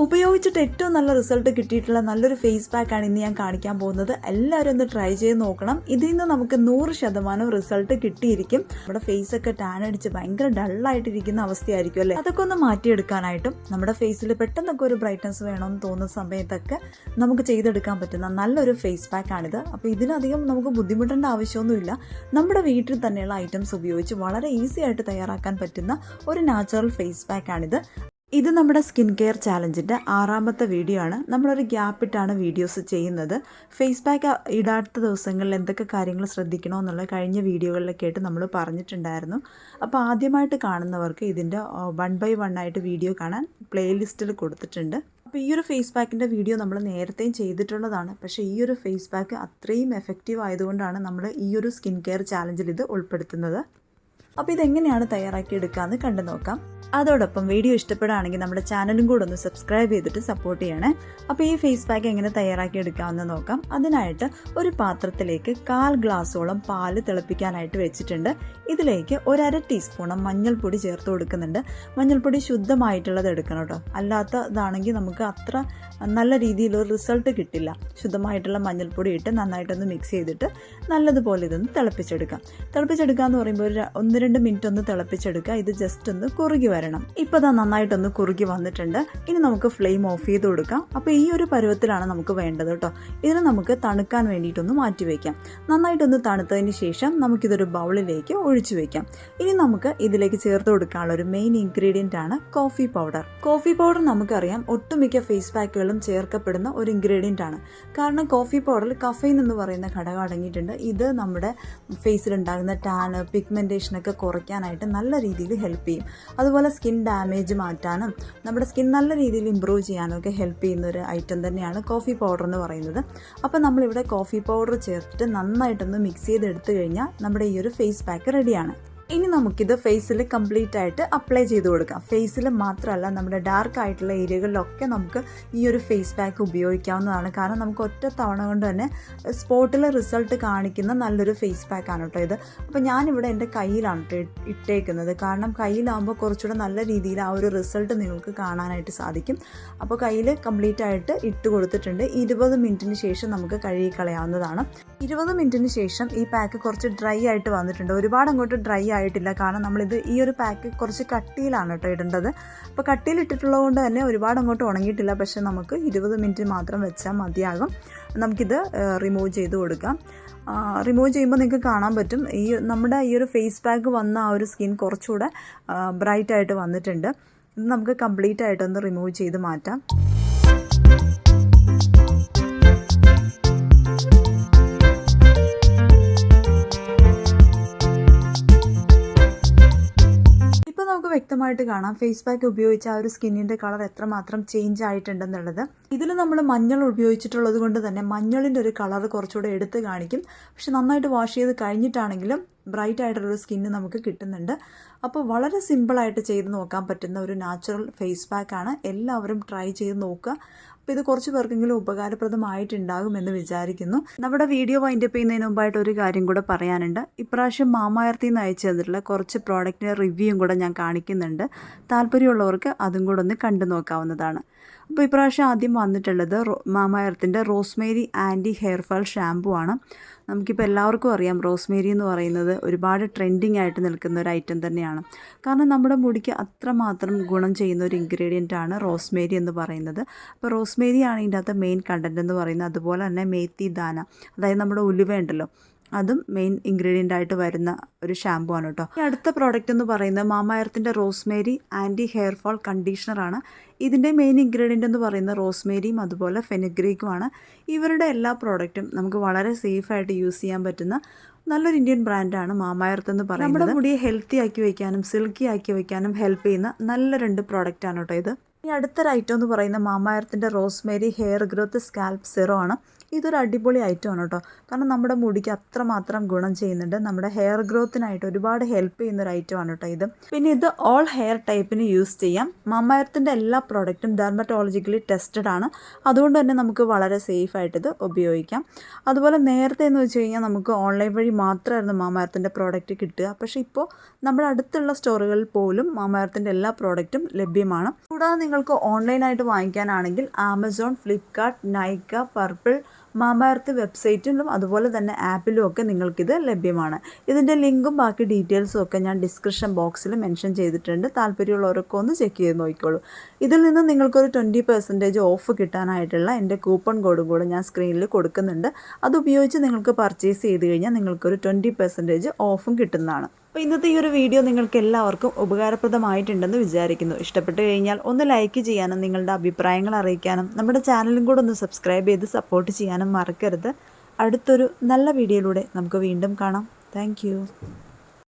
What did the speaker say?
ഉപയോഗിച്ചിട്ട് ഏറ്റവും നല്ല റിസൾട്ട് കിട്ടിയിട്ടുള്ള നല്ലൊരു ഫേസ് പാക്കാണ് ഇന്ന് ഞാൻ കാണിക്കാൻ പോകുന്നത്. എല്ലാവരും ഒന്ന് ട്രൈ ചെയ്ത് നോക്കണം. ഇതിൽ നിന്ന് നമുക്ക് നൂറ് ശതമാനം റിസൾട്ട് കിട്ടിയിരിക്കും. നമ്മുടെ ഫേസ് ഒക്കെ ടാൻ അടിച്ച് ഭയങ്കര ഡള്ളായിട്ടിരിക്കുന്ന അവസ്ഥയായിരിക്കും അല്ലേ? അതൊക്കെ ഒന്ന് മാറ്റിയെടുക്കാനായിട്ടും നമ്മുടെ ഫേസിൽ പെട്ടെന്നൊക്കെ ഒരു ബ്രൈറ്റ്നസ് വേണമെന്ന് തോന്നുന്ന സമയത്തൊക്കെ നമുക്ക് ചെയ്തെടുക്കാൻ പറ്റുന്ന നല്ലൊരു ഫേസ് പാക്കാണിത് അപ്പോൾ ഇതിനധികം നമുക്ക് ബുദ്ധിമുട്ടേണ്ട ആവശ്യമൊന്നുമില്ല. നമ്മുടെ വീട്ടിൽ തന്നെയുള്ള ഐറ്റംസ് ഉപയോഗിച്ച് വളരെ ഈസി ആയിട്ട് തയ്യാറാക്കാൻ പറ്റുന്ന ഒരു നാച്ചുറൽ ഫേസ് പാക്കാണിത് ഇത് നമ്മുടെ സ്കിൻ കെയർ ചാലഞ്ചിന്റെ ആറാമത്തെ വീഡിയോ ആണ്. നമ്മളൊരു ഗ്യാപ്പിട്ടാണ് വീഡിയോസ് ചെയ്യുന്നത്. ഫേസ് പാക്ക് ഇടാത്ത ദിവസങ്ങളിൽ എന്തൊക്കെ കാര്യങ്ങൾ ശ്രദ്ധിക്കണമെന്നുള്ള കഴിഞ്ഞ വീഡിയോകളിലൊക്കെ ആയിട്ട് നമ്മൾ പറഞ്ഞിട്ടുണ്ടായിരുന്നു. അപ്പോൾ ആദ്യമായിട്ട് കാണുന്നവർക്ക് ഇതിന്റെ വൺ ബൈ വൺ ആയിട്ട് വീഡിയോ കാണാൻ പ്ലേലിസ്റ്റിൽ കൊടുത്തിട്ടുണ്ട്. അപ്പോൾ ഈ ഒരു ഫേസ് പാക്കിന്റെ വീഡിയോ നമ്മൾ നേരത്തെയും ചെയ്തിട്ടുള്ളതാണ്. പക്ഷേ ഈ ഒരു ഫേസ് പാക്ക് അത്രയും എഫക്റ്റീവ് ആയതുകൊണ്ടാണ് നമ്മൾ ഈ ഒരു സ്കിൻ കെയർ ചാലഞ്ചിൽ ഇത് ഉൾപ്പെടുത്തുന്നത്. അപ്പോൾ ഇതെങ്ങനെയാണ് തയ്യാറാക്കി എടുക്കാന്ന് കണ്ടു നോക്കാം. അതോടൊപ്പം വീഡിയോ ഇഷ്ടപ്പെടുകയാണെങ്കിൽ നമ്മുടെ ചാനലും കൂടെ ഒന്ന് സബ്സ്ക്രൈബ് ചെയ്തിട്ട് സപ്പോർട്ട് ചെയ്യണേ. അപ്പോൾ ഈ ഫേസ് പാക്ക് എങ്ങനെ തയ്യാറാക്കി എടുക്കാമെന്ന് നോക്കാം. അതിനായിട്ട് ഒരു പാത്രത്തിലേക്ക് കാൽ ഗ്ലാസോളം പാൽ തിളപ്പിക്കാനായിട്ട് വെച്ചിട്ടുണ്ട്. ഇതിലേക്ക് ഒരര ടീസ്പൂണം മഞ്ഞൾപ്പൊടി ചേർത്ത് കൊടുക്കുന്നുണ്ട്. മഞ്ഞൾപ്പൊടി ശുദ്ധമായിട്ടുള്ളത് എടുക്കണം കേട്ടോ. അല്ലാത്തതാണെങ്കിൽ നമുക്ക് അത്ര നല്ല രീതിയിലൊരു റിസൾട്ട് കിട്ടില്ല. ശുദ്ധമായിട്ടുള്ള മഞ്ഞൾപ്പൊടി ഇട്ട് നന്നായിട്ടൊന്ന് മിക്സ് ചെയ്തിട്ട് നല്ലതുപോലെ ഇതൊന്ന് തിളപ്പിച്ചെടുക്കാം. തിളപ്പിച്ചെടുക്കുക എന്ന് പറയുമ്പോൾ ഒരു ഒന്ന് രണ്ട് മിനിറ്റ് ഒന്ന് തിളപ്പിച്ചെടുക്കുക. ഇത് ജസ്റ്റ് ഒന്ന് കുറുകി വരണം. ഇപ്പോൾ ഇതാ നന്നായിട്ടൊന്ന് കുറുകി വന്നിട്ടുണ്ട്. ഇനി നമുക്ക് ഫ്ലെയിം ഓഫ് ചെയ്ത് കൊടുക്കാം. അപ്പോൾ ഈ ഒരു പരുവത്തിലാണ് നമുക്ക് വേണ്ടത് കേട്ടോ. ഇതിനെ നമുക്ക് തണുക്കാൻ വേണ്ടിയിട്ടൊന്ന് മാറ്റി വയ്ക്കാം നന്നായിട്ടൊന്ന് തണുത്തതിന് ശേഷം നമുക്കിതൊരു ബൗളിലേക്ക് ഒഴിച്ചു വെക്കാം. ഇനി നമുക്ക് ഇതിലേക്ക് ചേർത്ത് കൊടുക്കാനുള്ള ഒരു മെയിൻ ഇൻഗ്രീഡിയന്റ് ആണ് കോഫി പൗഡർ കോഫി പൗഡർ നമുക്കറിയാം ഒട്ടുമിക്ക ഫേസ് പാക്കുകളും ചേർക്കപ്പെടുന്ന ഒരു ഇൻഗ്രീഡിയന്റ് ആണ്. കാരണം കോഫി പൗഡറിൽ കഫൈൻ എന്ന് പറയുന്ന ഘടകം അടങ്ങിയിട്ടുണ്ട്. ഇത് നമ്മുടെ ഫേസിൽ ഉണ്ടാകുന്ന ടാന് പിഗ്മെന്റേഷനൊക്കെ കുറയ്ക്കാനായിട്ട് നല്ല രീതിയിൽ ഹെൽപ്പ് ചെയ്യും. അതുപോലെ സ്കിൻ ഡാമേജ് മാറ്റാനും നമ്മുടെ സ്കിൻ നല്ല രീതിയിൽ ഇമ്പ്രൂവ് ചെയ്യാനും ഒക്കെ ഹെൽപ്പ് ചെയ്യുന്ന ഒരു ഐറ്റം തന്നെയാണ് കോഫി പൗഡർ എന്ന് പറയുന്നത്. അപ്പോൾ നമ്മളിവിടെ കോഫി പൗഡർ ചേർത്തിട്ട് നന്നായിട്ടൊന്ന് മിക്സ് ചെയ്തെടുത്തു കഴിഞ്ഞാൽ നമ്മുടെ ഈ ഒരു ഫേസ് പാക്ക് റെഡിയാണ് ഇനി നമുക്കിത് ഫേസിൽ കംപ്ലീറ്റ് ആയിട്ട് അപ്ലൈ ചെയ്ത് കൊടുക്കാം. ഫേസിൽ മാത്രമല്ല നമ്മുടെ ഡാർക്ക് ആയിട്ടുള്ള ഏരിയകളിലൊക്കെ നമുക്ക് ഈ ഒരു ഫേസ് പാക്ക് ഉപയോഗിക്കാവുന്നതാണ്. കാരണം നമുക്ക് ഒറ്റ തവണ കൊണ്ട് തന്നെ സ്പോട്ടിൽ റിസൾട്ട് കാണിക്കുന്ന നല്ലൊരു ഫേസ് പാക്കാണ് കേട്ടോ ഇത്. അപ്പോൾ ഞാനിവിടെ എന്റെ കയ്യിലാണ് ഇട്ടേക്കുന്നത്. കാരണം കയ്യിലാകുമ്പോൾ കുറച്ചുകൂടെ നല്ല രീതിയിൽ ആ ഒരു റിസൾട്ട് നിങ്ങൾക്ക് കാണാനായിട്ട് സാധിക്കും. അപ്പോൾ കയ്യിൽ കംപ്ലീറ്റ് ആയിട്ട് ഇട്ട് കൊടുത്തിട്ടുണ്ട്. ഇരുപത് മിനിറ്റിന് ശേഷം നമുക്ക് കഴുകി കളയാവുന്നതാണ്. ഇരുപത് മിനിറ്റിന് ശേഷം ഈ പാക്ക് കുറച്ച് ഡ്രൈ ആയിട്ട് വന്നിട്ടുണ്ട്. ഒരുപാട് അങ്ങോട്ട് ഡ്രൈ ആയിട്ടില്ല. കാരണം നമ്മളിത് ഈ ഒരു പാക്ക് കുറച്ച് കട്ടിയിലാണ് കേട്ടോ ഇടേണ്ടത്. അപ്പോൾ കട്ടിയിൽ ഇട്ടിട്ടുള്ളത് കൊണ്ട് തന്നെ ഒരുപാട് അങ്ങോട്ട് ഉണങ്ങിയിട്ടില്ല. പക്ഷേ നമുക്ക് ഇരുപത് മിനിറ്റ് മാത്രം വെച്ചാൽ മതിയാകും. നമുക്കിത് റിമൂവ് ചെയ്ത് കൊടുക്കാം. റിമൂവ് ചെയ്യുമ്പോൾ നിങ്ങൾക്ക് കാണാൻ പറ്റും. ഈ നമ്മുടെ ഈ ഒരു ഫേസ് പാക്ക് വന്ന ആ ഒരു സ്കിൻ കുറച്ചുകൂടെ ബ്രൈറ്റായിട്ട് വന്നിട്ടുണ്ട്. ഇത് നമുക്ക് കംപ്ലീറ്റ് ആയിട്ടൊന്ന് റിമൂവ് ചെയ്ത് മാറ്റാം. നമുക്ക് വ്യക്തമായിട്ട് കാണാം. ഫേസ് പാക്ക് ഉപയോഗിച്ച ആ ഒരു സ്കിന്നിന്റെ കളർ എത്രമാത്രം ചേഞ്ച് ആയിട്ടുണ്ടെന്നുള്ളത്. ഇതിൽ നമ്മൾ മഞ്ഞൾ ഉപയോഗിച്ചിട്ടുള്ളത് കൊണ്ട് തന്നെ മഞ്ഞളിന്റെ ഒരു കളർ കുറച്ചുകൂടെ എടുത്ത് കാണിക്കും. പക്ഷെ നന്നായിട്ട് വാഷ് ചെയ്ത് കഴിഞ്ഞിട്ടാണെങ്കിലും ബ്രൈറ്റ് ആയിട്ടുള്ളൊരു സ്കിന്ന് നമുക്ക് കിട്ടുന്നുണ്ട്. അപ്പോൾ വളരെ സിമ്പിളായിട്ട് ചെയ്ത് നോക്കാൻ പറ്റുന്ന ഒരു നാച്ചുറൽ ഫേസ് പാക്കാണ് എല്ലാവരും ട്രൈ ചെയ്ത് നോക്കുക. അപ്പോൾ ഇത് കുറച്ച് പേർക്കെങ്കിലും ഉപകാരപ്രദമായിട്ടുണ്ടാകുമെന്ന് വിചാരിക്കുന്നു. നമ്മുടെ വീഡിയോ വൈൻഡപ്പ് ചെയ്യുന്നതിന് മുമ്പായിട്ട് ഒരു കാര്യം കൂടെ പറയാനുണ്ട്. ഇപ്രാവശ്യം മാമായർത്തിൽ നിന്ന് അയച്ചു തന്നിട്ടുള്ള കുറച്ച് പ്രോഡക്റ്റിന്റെ റിവ്യൂയും കൂടെ ഞാൻ കാണിക്കുന്നുണ്ട്. താല്പര്യമുള്ളവർക്ക് അതും കൂടെ ഒന്ന് കണ്ടു നോക്കാവുന്നതാണ് അപ്പോൾ ഇപ്രാവശ്യം ആദ്യം വന്നിട്ടുള്ളത് മാമായർത്തിന്റെ rosemary anti hair fall shampoo ആണ്. നമുക്കിപ്പോൾ എല്ലാവർക്കും അറിയാം റോസ്മേരി എന്ന് പറയുന്നത് ഒരുപാട് ട്രെൻഡിങ് ആയിട്ട് നിൽക്കുന്ന ഒരു ഐറ്റം തന്നെയാണ്. കാരണം നമ്മുടെ മുടിക്ക് അത്രമാത്രം ഗുണം ചെയ്യുന്ന ഒരു ഇൻഗ്രീഡിയന്റ് ആണ് റോസ്മേരി എന്ന് പറയുന്നത്. അപ്പോൾ റോസ്മേരി ആണ് ഇതിന്റെ അകത്ത് മെയിൻ കണ്ടന്റ് എന്ന് പറയുന്നത്. അതുപോലെ തന്നെ മേത്തി ദാന അതായത് നമ്മുടെ ഉലുവ ഉണ്ടല്ലോ അതും മെയിൻ ഇൻഗ്രീഡിയന്റ് ആയിട്ട് വരുന്ന ഒരു ഷാമ്പു ആണ് കേട്ടോ ഈ അടുത്ത പ്രോഡക്റ്റ് എന്ന് പറയുന്നത് മാമായർത്തിന്റെ റോസ്മേരി ആന്റി ഹെയർ കണ്ടീഷണർ ആണ്. ഇതിന്റെ മെയിൻ ഇൻഗ്രീഡിയന്റ് എന്ന് പറയുന്നത് റോസ്മേരിയും അതുപോലെ ഫെനഗ്രീക്കും ആണ്. ഇവരുടെ എല്ലാ പ്രോഡക്റ്റും നമുക്ക് വളരെ സേഫായിട്ട് യൂസ് ചെയ്യാൻ പറ്റുന്ന നല്ലൊരു ഇന്ത്യൻ ബ്രാൻഡാണ് മാമായർത്ത് എന്ന് പറയുന്നത്. നമ്മുടെ മുടിയെ ഹെൽത്തി ആക്കി വയ്ക്കാനും സിൽക്കി ആക്കി വയ്ക്കാനും ഹെൽപ്പ് ചെയ്യുന്ന നല്ല രണ്ട് പ്രോഡക്റ്റാണ് കേട്ടോ ഇത്. ഇനി അടുത്തൊരു ഐറ്റം എന്ന് പറയുന്ന മാമായർത്തിന്റെ rosemary hair growth scalp serum ആണ്. ഇതൊരു അടിപൊളി ഐറ്റം ആണ് കേട്ടോ. കാരണം നമ്മുടെ മുടിക്ക് അത്രമാത്രം ഗുണം ചെയ്യുന്നുണ്ട്. നമ്മുടെ ഹെയർ ഗ്രോത്തിനായിട്ട് ഒരുപാട് ഹെൽപ്പ് ചെയ്യുന്ന ഒരു ഐറ്റമാണ് കേട്ടോ ഇത്. പിന്നെ ഇത് ഓൾ ഹെയർ ടൈപ്പിന് യൂസ് ചെയ്യാം. മമ്മയർത്തിന്റെ എല്ലാ പ്രോഡക്റ്റും ഡെർമറ്റോളജിക്കലി ടെസ്റ്റഡ് ആണ്. അതുകൊണ്ട് തന്നെ നമുക്ക് വളരെ സേഫ് ആയിട്ട് ഇത് ഉപയോഗിക്കാം. അതുപോലെ നേരത്തെ എന്ന് വെച്ച് കഴിഞ്ഞാൽ നമുക്ക് ഓൺലൈൻ വഴി മാത്രമായിരുന്നു മാമയർത്തിന്റെ പ്രോഡക്റ്റ് കിട്ടുക. പക്ഷേ ഇപ്പോൾ നമ്മുടെ അടുത്തുള്ള സ്റ്റോറുകളിൽ പോലും മാമയർത്തിന്റെ എല്ലാ പ്രോഡക്റ്റും ലഭ്യമാണ്. കൂടാതെ നിങ്ങൾക്ക് ഓൺലൈനായിട്ട് വാങ്ങിക്കാനാണെങ്കിൽ Amazon Flipkart Nykaa Purplle Mamaearth വെബ്സൈറ്റിലും അതുപോലെ തന്നെ ആപ്പിലും ഒക്കെ നിങ്ങൾക്കിത് ലഭ്യമാണ്. ഇതിന്റെ ലിങ്കും ബാക്കി ഡീറ്റെയിൽസും ഒക്കെ ഞാൻ ഡിസ്ക്രിപ്ഷൻ ബോക്സിൽ മെൻഷൻ ചെയ്തിട്ടുണ്ട്. താല്പര്യമുള്ളവരൊക്കെ ഒന്ന് ചെക്ക് ചെയ്ത് നോക്കിക്കോളൂ. ഇതിൽ നിന്ന് നിങ്ങൾക്കൊരു ട്വന്റി പെർസെന്റേജ് ഓഫ് കിട്ടാനായിട്ടുള്ള എന്റെ കൂപ്പൺ കോഡും കൂടെ ഞാൻ സ്ക്രീനിൽ കൊടുക്കുന്നുണ്ട്. അത് ഉപയോഗിച്ച് നിങ്ങൾക്ക് പർച്ചേസ് ചെയ്ത് കഴിഞ്ഞാൽ നിങ്ങൾക്കൊരു ട്വന്റി പെർസെന്റേജ് ഓഫും കിട്ടുന്നതാണ്. അപ്പോൾ ഇന്നത്തെ ഈ ഒരു വീഡിയോ നിങ്ങൾക്ക് എല്ലാവർക്കും ഉപകാരപ്രദമായിട്ടുണ്ടെന്ന് വിചാരിക്കുന്നു. ഇഷ്ടപ്പെട്ട് കഴിഞ്ഞാൽ ഒന്ന് ലൈക്ക് ചെയ്യാനും നിങ്ങളുടെ അഭിപ്രായങ്ങൾ അറിയിക്കാനും നമ്മുടെ ചാനലും കൂടെ ഒന്ന് സബ്സ്ക്രൈബ് ചെയ്ത് സപ്പോർട്ട് ചെയ്യാനും മറക്കരുത്. അടുത്തൊരു നല്ല വീഡിയോയിലൂടെ നമുക്ക് വീണ്ടും കാണാം. താങ്ക്